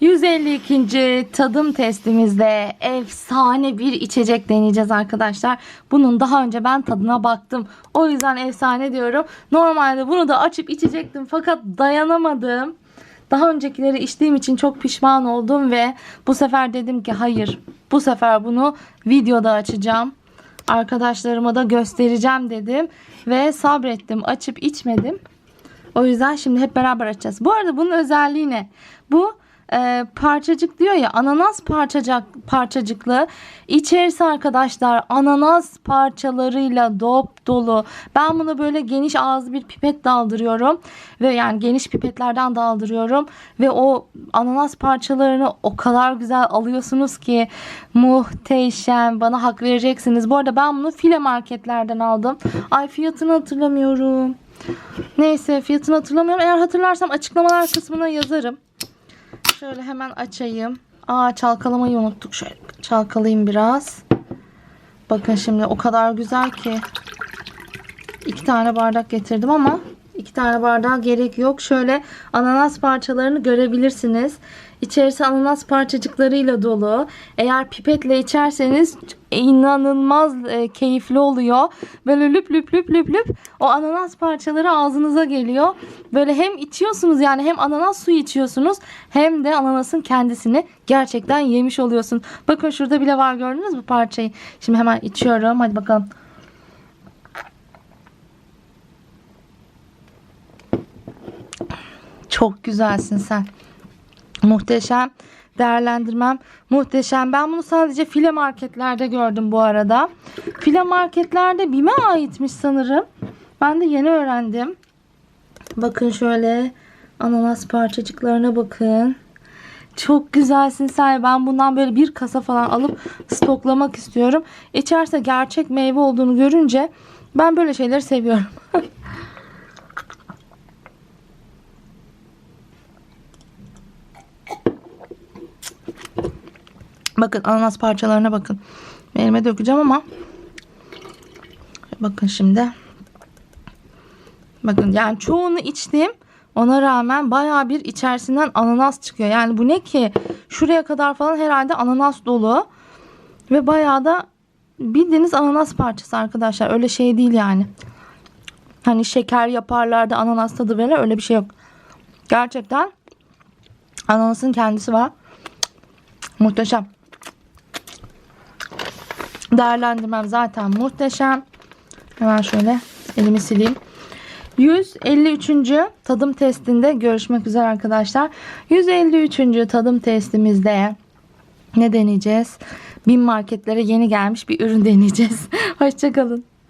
152. tadım testimizde efsane bir içecek deneyeceğiz arkadaşlar. Bunun daha önce ben tadına baktım. O yüzden efsane diyorum. Normalde bunu da açıp içecektim fakat dayanamadım. Daha öncekileri içtiğim için çok pişman oldum ve bu sefer dedim ki hayır. Bu sefer bunu videoda açacağım. Arkadaşlarıma da göstereceğim dedim ve sabrettim. Açıp içmedim. O yüzden şimdi hep beraber açacağız. Bu arada bunun özelliği ne? Bu e, parçacık diyor ya ananas parçacık parçacıklı. İçerisi arkadaşlar ananas parçalarıyla dop dolu. Ben bunu böyle geniş ağızlı bir pipet daldırıyorum ve yani geniş pipetlerden daldırıyorum ve o ananas parçalarını o kadar güzel alıyorsunuz ki muhteşem. Bana hak vereceksiniz. Bu arada ben bunu file marketlerden aldım. Ay fiyatını hatırlamıyorum. Neyse fiyatını hatırlamıyorum. Eğer hatırlarsam açıklamalar kısmına yazarım. Şöyle hemen açayım. Aa çalkalamayı unuttuk. Şöyle çalkalayayım biraz. Bakın şimdi o kadar güzel ki. iki tane bardak getirdim ama iki tane bardağa gerek yok. Şöyle ananas parçalarını görebilirsiniz. İçerisi ananas parçacıklarıyla dolu. Eğer pipetle içerseniz inanılmaz e, keyifli oluyor. Böyle lüp lüp lüp lüp lüp o ananas parçaları ağzınıza geliyor. Böyle hem içiyorsunuz yani hem ananas suyu içiyorsunuz hem de ananasın kendisini gerçekten yemiş oluyorsun. Bakın şurada bile var gördünüz mü parçayı? Şimdi hemen içiyorum. Hadi bakalım. Çok güzelsin sen. Muhteşem. Değerlendirmem muhteşem. Ben bunu sadece file marketlerde gördüm bu arada. File marketlerde BİM'e aitmiş sanırım. Ben de yeni öğrendim. Bakın şöyle ananas parçacıklarına bakın. Çok güzelsin sen. Ben bundan böyle bir kasa falan alıp stoklamak istiyorum. İçerse gerçek meyve olduğunu görünce ben böyle şeyleri seviyorum. Bakın ananas parçalarına bakın. Elime dökeceğim ama bakın şimdi. Bakın yani çoğunu içtim. Ona rağmen baya bir içerisinden ananas çıkıyor. Yani bu ne ki? Şuraya kadar falan herhalde ananas dolu. Ve bayağı da bildiğiniz ananas parçası arkadaşlar. Öyle şey değil yani. Hani şeker yaparlar da ananas tadı verir. Öyle bir şey yok. Gerçekten ananasın kendisi var. Muhteşem. Değerlendirmem zaten muhteşem. Hemen şöyle elimi sileyim. 153. tadım testinde görüşmek üzere arkadaşlar. 153. tadım testimizde ne deneyeceğiz? Bin marketlere yeni gelmiş bir ürün deneyeceğiz. Hoşçakalın.